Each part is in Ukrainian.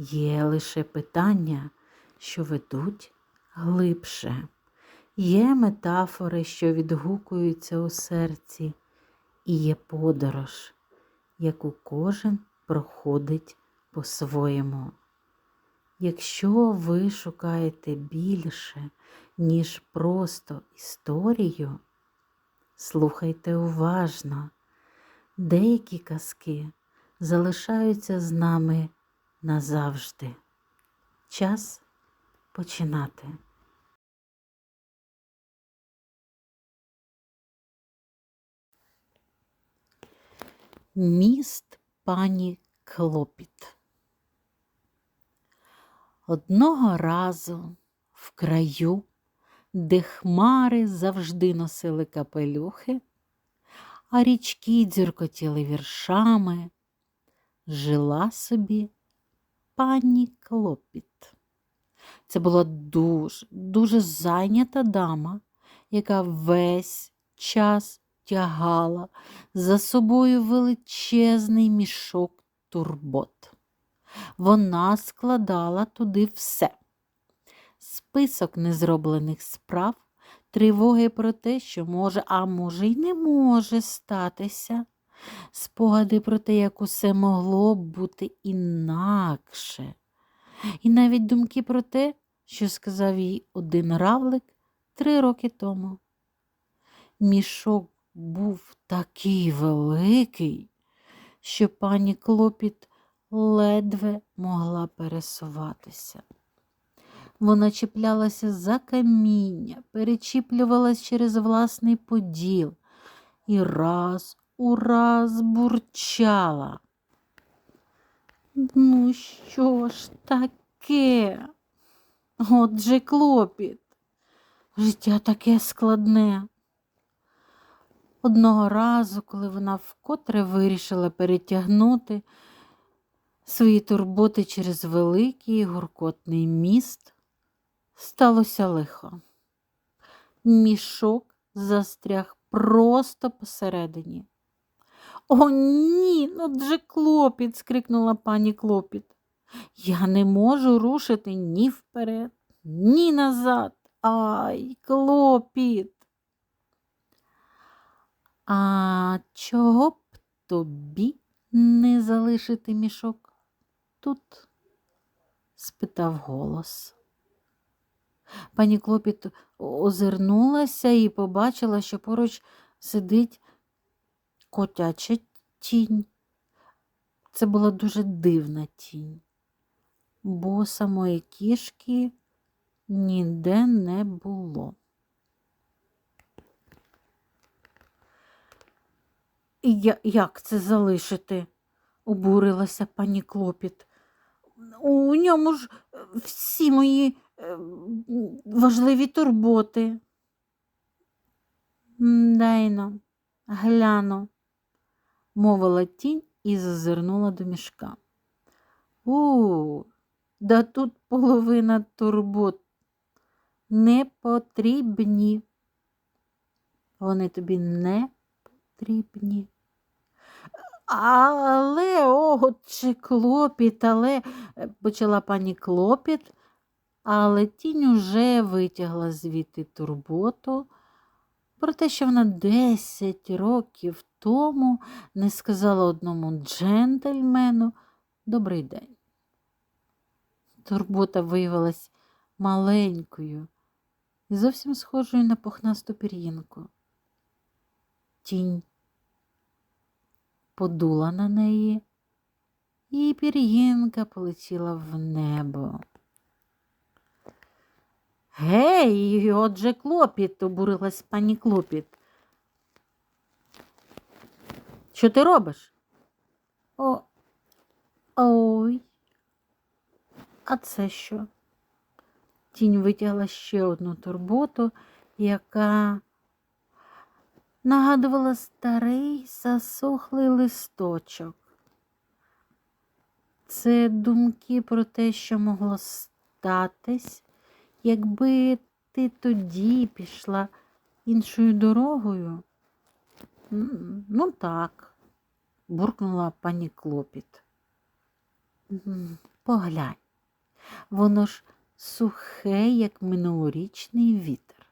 є лише питання, що ведуть глибше. Є метафори, що відгукуються у серці, і є подорож, яку кожен проходить по-своєму. Якщо ви шукаєте більше, ніж просто історію, слухайте уважно. Деякі казки залишаються з нами назавжди. Час починати. Міст пані Клопіт. Одного разу в краю, де хмари завжди носили капелюхи, а річки дзюркотіли віршами, жила собі пані Клопіт. Це була дуже, дуже зайнята дама, яка весь час тягала за собою величезний мішок турбот. Вона складала туди все. Список незроблених справ, тривоги про те, що може, а може, й не може статися, спогади про те, як усе могло б бути інакше, і навіть думки про те, що сказав їй один равлик три роки тому. Мішок був такий великий, що пані Клопіт ледве могла пересуватися. Вона чіплялася за каміння, перечіплювалась через власний поділ і раз у раз бурчала. Ну, що ж таке? Отже клопіт. Життя таке складне. Одного разу, коли вона вкотре вирішила перетягнути свої турботи через великий гуркотний міст, сталося лихо. Мішок застряг просто посередині. О, ні, ну дже клопіт, скрикнула пані клопіт. Я не можу рушити ні вперед, ні назад. Ай, клопіт. А чого б тобі не залишити мішок тут? спитав голос. Пані клопіт озирнулася і побачила, що поруч сидить котяча тінь. Це була дуже дивна тінь, бо самої кішки ніде не було. І як це залишити? обурилася пані клопіт. У ньому ж всі мої е, важливі турботи. Дайно, гляну, мовила тінь і зазирнула до мішка. У, да тут половина турбот не потрібні. Вони тобі не потрібні. Але, отче клопіт, але, почала пані клопіт, але тінь уже витягла звідти турботу про те, що вона десять років тому не сказала одному джентльмену добрий день. Турбота виявилась маленькою і зовсім схожою на пухнасту пір'їнку. Тінь подула на неї, і пір'їнка полетіла в небо. Гей, отже клопіт, обурилась пані клопіт. Що ти робиш? О, ой. А це що? Тінь витягла ще одну турботу, яка нагадувала старий засохлий листочок. Це думки про те, що могло статись, якби ти тоді пішла іншою дорогою. Ну так, буркнула пані Клопіт. Поглянь, воно ж сухе, як минулорічний вітер.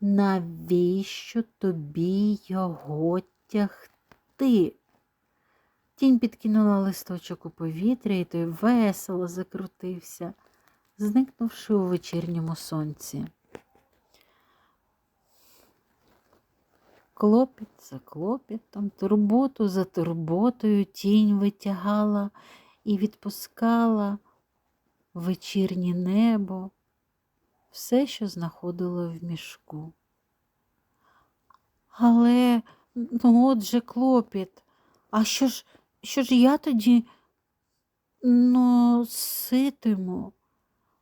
Навіщо тобі його тягти? Тінь підкинула листочок у повітря, і той весело закрутився, зникнувши у вечірньому сонці. Клопіт за клопітом, турботу за турботою тінь витягала і відпускала вечірнє небо все, що знаходило в мішку. Але, ну от же клопіт, а що ж, що ж я тоді носитиму?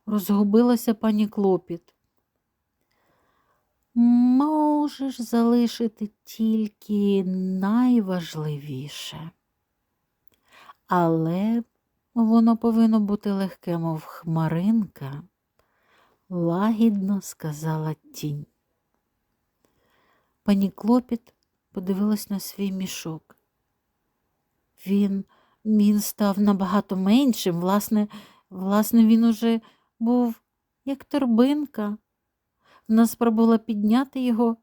Розгубилася пані клопіт. Можеш залишити тільки найважливіше. Але воно повинно бути легке, мов хмаринка, лагідно сказала тінь. Пані клопіт подивилась на свій мішок. Він, він став набагато меншим, власне, власне, він уже був як торбинка. Вона спробувала підняти його,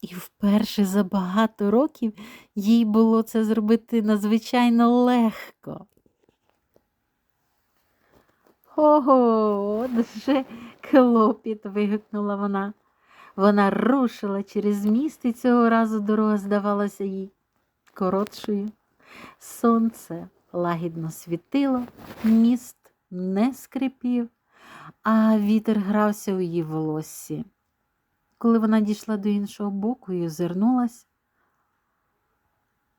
і вперше за багато років їй було це зробити надзвичайно легко. Ого, от же клопіт, вигукнула вона. Вона рушила через міст, і цього разу дорога здавалася їй коротшою. Сонце лагідно світило, міст не скрипів, а вітер грався у її волоссі. Коли вона дійшла до іншого боку і озирнулась,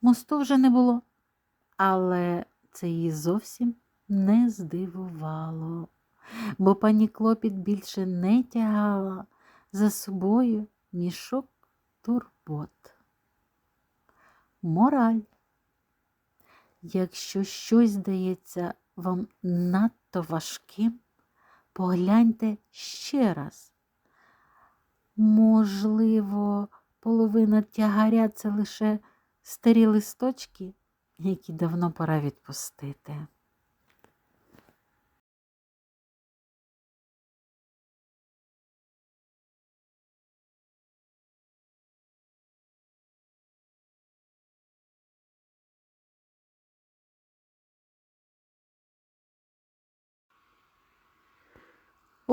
мосту вже не було, але це її зовсім не здивувало, бо пані Клопіт більше не тягала за собою мішок турбот. Мораль. Якщо щось здається вам надто важким, погляньте ще раз. Можливо, половина тягаря це лише старі листочки, які давно пора відпустити.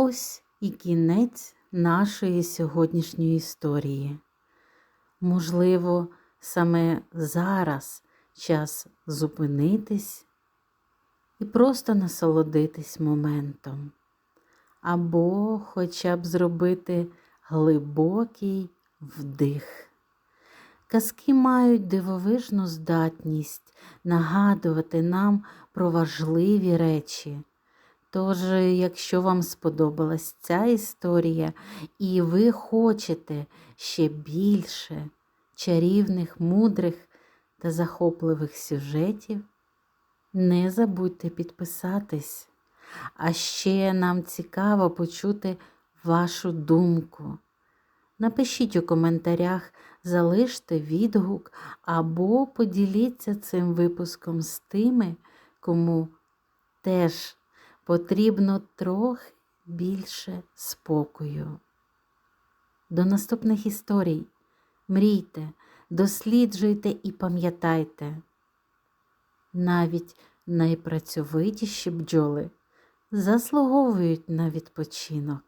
Ось і кінець нашої сьогоднішньої історії. Можливо, саме зараз час зупинитись і просто насолодитись моментом, або хоча б зробити глибокий вдих. Казки мають дивовижну здатність нагадувати нам про важливі речі. Тож, якщо вам сподобалась ця історія, і ви хочете ще більше чарівних, мудрих та захопливих сюжетів, не забудьте підписатись. А ще нам цікаво почути вашу думку. Напишіть у коментарях, залиште відгук або поділіться цим випуском з тими, кому теж потрібно трохи більше спокою. До наступних історій. Мрійте, досліджуйте і пам'ятайте. Навіть найпрацьовитіші бджоли заслуговують на відпочинок.